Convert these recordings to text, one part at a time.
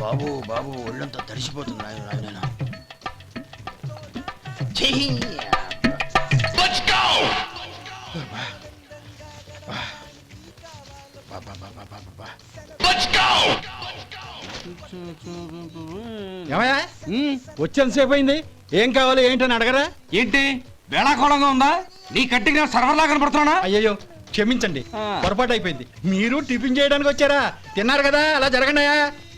బాబు బాబు ఒళ్ళంతా తడిసిపోతుంది ఏమయ్యా? వచ్చేంతసేపు అయింది. ఏం కావాలి ఏంటని అడగరా? ఏంటి? వేళాకోళంగా ఉందా? నీ కట్టిగా సర్వర్లా కనపడుతున్నా అయ్యయ్యో క్షమించండి. పొరపాటు అయిపోయింది. మీరు టిఫిన్ చేయడానికి వచ్చారా? తిన్నారు కదా అలా జరగండియా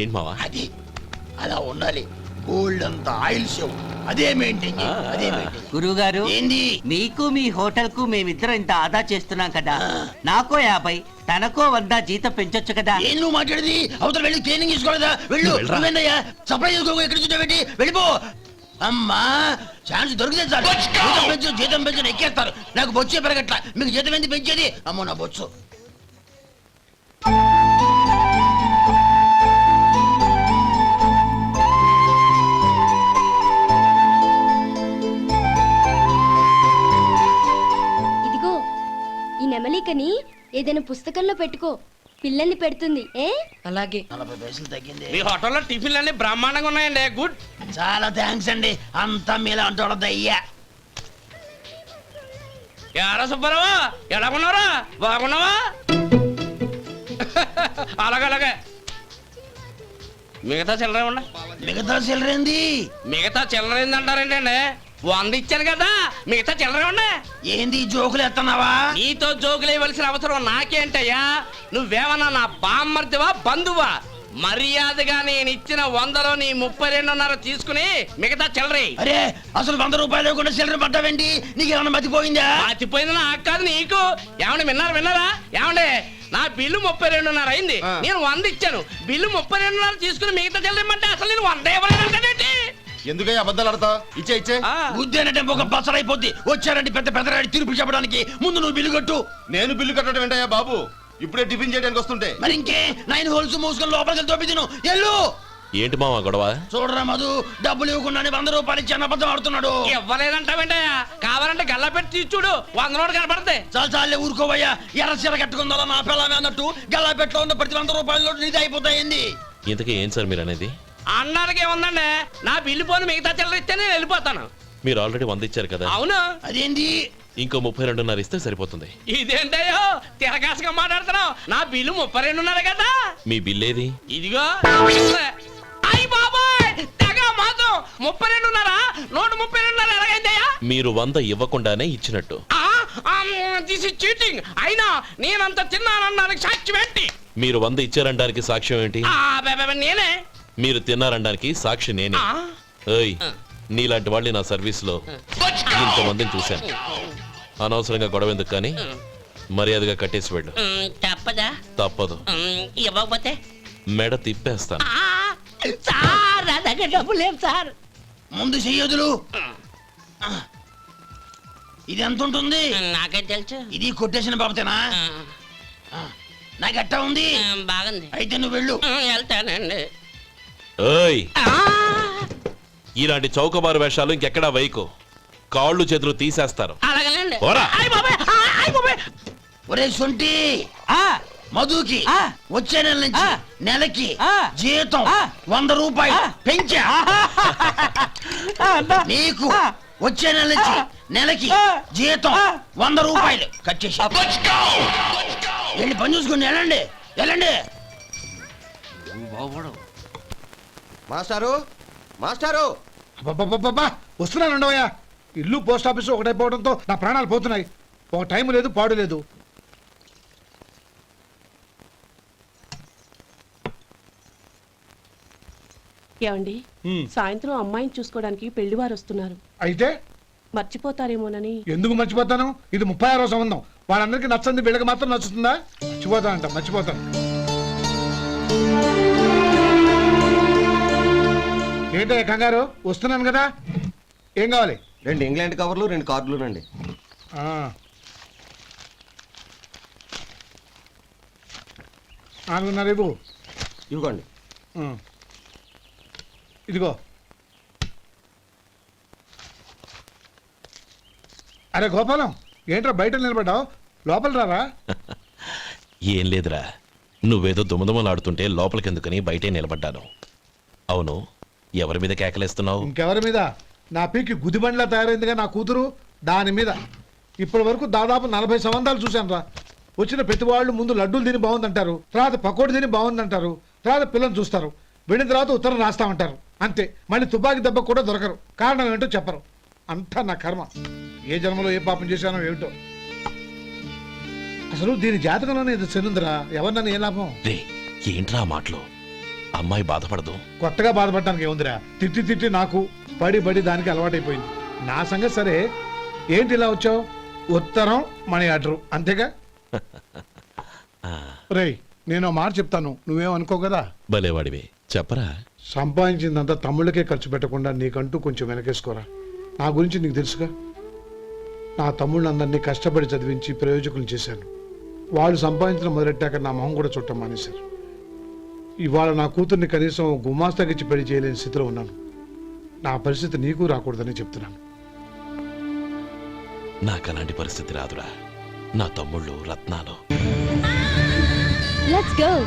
ఏంటి మావా? అది అలా ఉండాలి. గోల్డ్ అంత ఆయిల్ షో అదే మెయింటైన్ అదే మెయింటైన్ గురువుగారు ఏంది? మీకు మీ హోటల్కు మేమిద్దరం ఇంత ఆదా చేస్తున్నాం కదా. నాకో యాభై తనకో వంద జీతం పెంచొచ్చు కదా. ఏం నువ్వు మాట్లాడేది? అవతల వెళ్ళి ట్రైనింగ్ తీసుకోలేదా వెళ్ళు. సప్లై చేసుకో ఎక్కడ చూసావేంటి వెళ్ళిపో. అమ్మా ఛాన్స్ దొరికితే చాలు. జీతం పెంచు జీతం పెంచు ఎక్కేస్తారు. నాకు బొచ్చే పెరగట్ల. మీకు జీతం ఎందుకు పెంచేది? అమ్మో నా బొచ్చు. ఇదిగో ఈ నెమలికని ఏదైనా పుస్తకంలో పెట్టుకో. పిల్లల్ని పెడుతుంది ఏ? అలాగే. నలభై పైసలు తగ్గింది. మీ హోటల్లో టిఫిన్లు అన్ని బ్రహ్మాండంగా ఉన్నాయండి గుడ్. చాలా థ్యాంక్స్ అండి. అంతా మీలా అంటాడు అయ్యా ఎరా సుబ్బారావు? ఎలా ఉన్నారా బాగున్నావా? అలాగే అలాగే. మిగతా చిల్లర ఉండ మిగతా చిల్లరేంది మిగతా చిల్లర ఏందంటారేంటండి. వంద ఇచ్చాను కదా మిగతా చిల్లర ఉండే ఏంది జోకులు ఎత్తన్నావా? నీతో జోకులు ఇవ్వాల్సిన అవసరం నాకేంటయ్యా? నువ్వేమన్నా నా బామ్మర్దివా బంధువా? మర్యాదగా నేను ఇచ్చిన వందలో నీ ముప్పై రెండున్నర తీసుకుని మిగతా చిల్లరి. అరే అసలు వంద రూపాయలు లేకుండా చిల్లర పడ్డావేంటి? నీకు ఏమైనా మతిపోయిందా పాతిపోయింది నాకు కాదు నీకు. ఏమండి విన్నారా విన్నారా? ఏమండి నా బిల్లు ముప్పై రెండున్నర అయింది. నేను వంద ఇచ్చాను. బిల్లు ముప్పై రెండున్నర తీసుకుని మిగతా చెల్లిమంటే అసలు నేను వంద ఇవ్వలేదంటే ఎందుకయ్యా అబద్ధాలు ఆడతావు ఇచ్చే ఇచ్చే. ఉద్యానంటే ఒక బసరైపోద్ది వచ్చారంటే పెద్ద పెద్దరాడి తీర్పు చెప్పడానికి ముందు నువ్వు బిల్లు కట్టు. నేను బిల్లు కట్టడం ఏంటయ్యా బాబు? ఇప్పుడే టిఫిన్ చేయడానికి వస్తుంటే. మరి ఇంకే నైన్ హోల్స్ మూసుకొని లోపలికి తోపి తిను ఎల్లు ఏంటి మావా గొడవ? చూడరా మధు డబ్బులు ఇవ్వకుండానే వంద రూపాయలు ఇచ్చి అన్నబద్ధం ఆడుతున్నాడు. ఇవ్వలేదంటావేంటయ్యా? కావాలంటే గల్లా పెట్టి చూడు. వంద నోటు కనపడతాయి. చాలు చాలే ఊరుకోవయ్యా. ఎర్ర చీర కట్టుకుందా నా పిల్లమే అన్నట్టు గల్లాపెట్లో ఉన్న ప్రతి వంద రూపాయలు నీది అయిపోతాయింది. ఇంతకీ ఏం సార్ మీరు అనేది అన్నానికి ఏముందండి? నా బిల్లు పోను మిగతా చిల్లర ఇస్తే నేను వెళ్ళిపోతాను. మీరు ఆల్రెడీ వంద ఇచ్చారు కదా? అవును. అదేంటి? ఇంకో ముప్పై రెండున్నర ఇస్తే సరిపోతుంది. ఇదేంటయ్యో తిరగాసుగా మాట్లాడుతున్నావు. నా బిల్లు ముప్పై రెండున్నర కదా? మీ బిల్ ఏది? ఇదిగో అయ్యి బాబాయ్! తెగ మాతో ముప్పై రెండున్నరా నూట ముప్పై రెండున్నర ఎలాగైందయ్యా మీరు వంద ఇవ్వకుండానే ఇచ్చినట్టు. దిస్ ఇస్ చీటింగ్ అయినా నేనంత తిన్నానన్నానికి సాక్ష్యం ఏంటి? మీరు వంద ఇచ్చారనడానికి సాక్ష్యం ఏంటి? నేనే. మీరు తిన్నారనడానికి సాక్షి నేనే. ఏయ్ నీలాంటి వాళ్ళని నా సర్వీస్లో ఇంతమందిని చూశాను. అనవసరంగా గొడవ ఎందుకు కానీ మర్యాదగా కట్టేసి వెళ్ళు. తప్పదా? తప్పదు. ఇవ్వకపోతే? మెడ తిప్పేస్తాను. ఆ, సార్ నా దగ్గర డబ్బు లేవు సార్. ముందు చెయ్యదులు ఇది ఎంత ఉంటుంది? నాకే తెలుసు. ఇది కొట్టేసిన బాబతేనా? ఆ, నాకు ఎట్టా ఉంది? బాగుంది. అయితే నువ్వు వెళ్ళు. వెళ్తానండి. ఏయ్ ఇలాంటి చౌకబారు వేషాలు ఇంకెక్కడా వైకు కాళ్ళు చేతులు తీసేస్తారు అలాగేనండి బాబాయ్, బాబాయ్. ఒరే సొంటి ఆ మధుకి ఆ. వచ్చే నెల నుంచి ఆ. నెలకి ఆ. జీతం ఆ. వంద రూపాయలు ఆ. పెంచా ఆ, అన్నా. నీకు ఆ. వచ్చే నెల నుంచి ఆ. నెలకి ఆ. జీతం ఆ. వంద రూపాయలు కట్ చేసి వెళ్ళి పని చూసుకుని వెళ్ళండి వెళ్ళండి మాస్టారు మాస్టారు. అబ్బబ్బబ్బబ్బా! వస్తున్నాను ఉండవయ్యా ఇల్లు పోస్ట్ ఆఫీసు ఒకటైపోవడంతో నా ప్రాణాలు పోతున్నాయి. ఒక టైం లేదు పాడు లేదు. ఏమండి? సాయంత్రం అమ్మాయిని చూసుకోవడానికి పెళ్ళివారు వస్తున్నారు. అయితే? మర్చిపోతారేమోనని. ఎందుకు మర్చిపోతాను? ఇది ముప్పై ఆరో సంబంధం. వాళ్ళందరికీ నచ్చంది వీళ్ళకి మాత్రం నచ్చుతుందా? మర్చిపోతానంట మర్చిపోతాను. ఏంటయ్య కంగారు? వస్తున్నాను కదా. ఏం కావాలి? రెండు ఇంగ్లాండ్ కవర్లు రెండు కార్డులు రండి. ఆ. నాలుగున్నర ఇవ్వు. ఇవ్వండి ఆ. ఇదిగో. అరే గోపాలం ఏంట్రా బయట నిలబడ్డావు? లోపల రారా? ఏం లేదురా. నువ్వేదో దుమదుమలాడుతుంటే లోపలికెందుకని బయటే నిలబడ్డాను. అవును ఎవరి మీద కేకలేస్తున్నావు? ఇంకెవరి మీద? నా పీకి గుదిబండ్లా తయారైందిగా నా కూతురు? దాని మీద. ఇప్పటి వరకు దాదాపు నలభై సంవత్సరాలు చూశాను రా. వచ్చిన ప్రతి వాళ్ళు ముందు లడ్డూలు తిని బాగుందంటారు. తర్వాత పకోడి తిని బాగుందంటారు. తర్వాత పిల్లలు చూస్తారు. వెళ్ళిన తర్వాత ఉత్తరం రాస్తామంటారు. అంతే. మళ్ళీ తుపాకీ దెబ్బ కూడా దొరకరు. కారణం ఏంటో చెప్పరు. అంతా నా కర్మ. ఏ జన్మలో ఏ పాపం చేశానో ఏమిటో. అసలు దీని జాతకంలోనే ఇది చెందుందిరా ఎవరినన్నా ఏ లాభం? రే ఏంట్రా మాటలు? అమ్మాయి బాధపడదు. కొత్తగా బాధపడటానికి ఏముందిరా? తిట్టి తిట్టి నాకు పడి పడి దానికి అలవాటైపోయింది. నా సంగతి సరే. ఏంటి ఇలా వచ్చావు? ఉత్తరం మనీ ఆర్డర్. అంతేగా? రేయ్ నేను మాట చెప్తాను. నువ్వేం అనుకో కదా? భలేవాడివి. చెప్పరా? సంపాదించిందంతా తమ్ముళ్ళకే ఖర్చు పెట్టకుండా నీకంటూ కొంచెం వెనకేసుకోరా. నా గురించి నీకు తెలుసుగా? నా తమ్ముళ్ళందరినీ కష్టపడి చదివించి ప్రయోజకులు చేశాను. వాళ్ళు సంపాదించడం మొదలెట్టాక నా మొహం కూడా చుట్టం మానేశారు. ఇవాళ నా కూతుర్ని కనీసం గుమాస్తాకిచ్చి పెళ్ళి చేయలేని స్థితిలో ఉన్నాను. నా పరిస్థితి నీకు రాకూడదని చెప్తున్నాను. నాకు అలాంటి పరిస్థితి రాదురా. నా తమ్ముళ్ళు రత్నాలు. లెట్స్ గో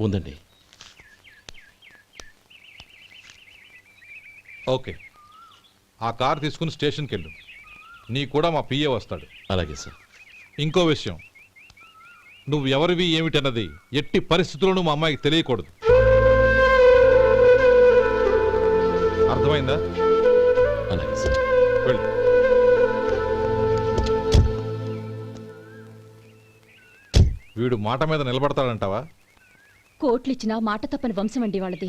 ఉందండి. ఓకే. ఆ కార్ తీసుకుని స్టేషన్కి వెళ్ళు నీ కూడా మా పిఏ వస్తాడు. అలాగే సార్. ఇంకో విషయం. నువ్వు ఎవరివి ఏమిటన్నది ఎట్టి పరిస్థితుల్లోనూ మా అమ్మాయికి తెలియకూడదు. అర్థమైందా? అలాగే సార్. వెళ్ళు. వీడు మాట మీద నిలబడతాడంటావా? కోట్లిచ్చినా మాట తప్పని వంశం అండి వాళ్ళది.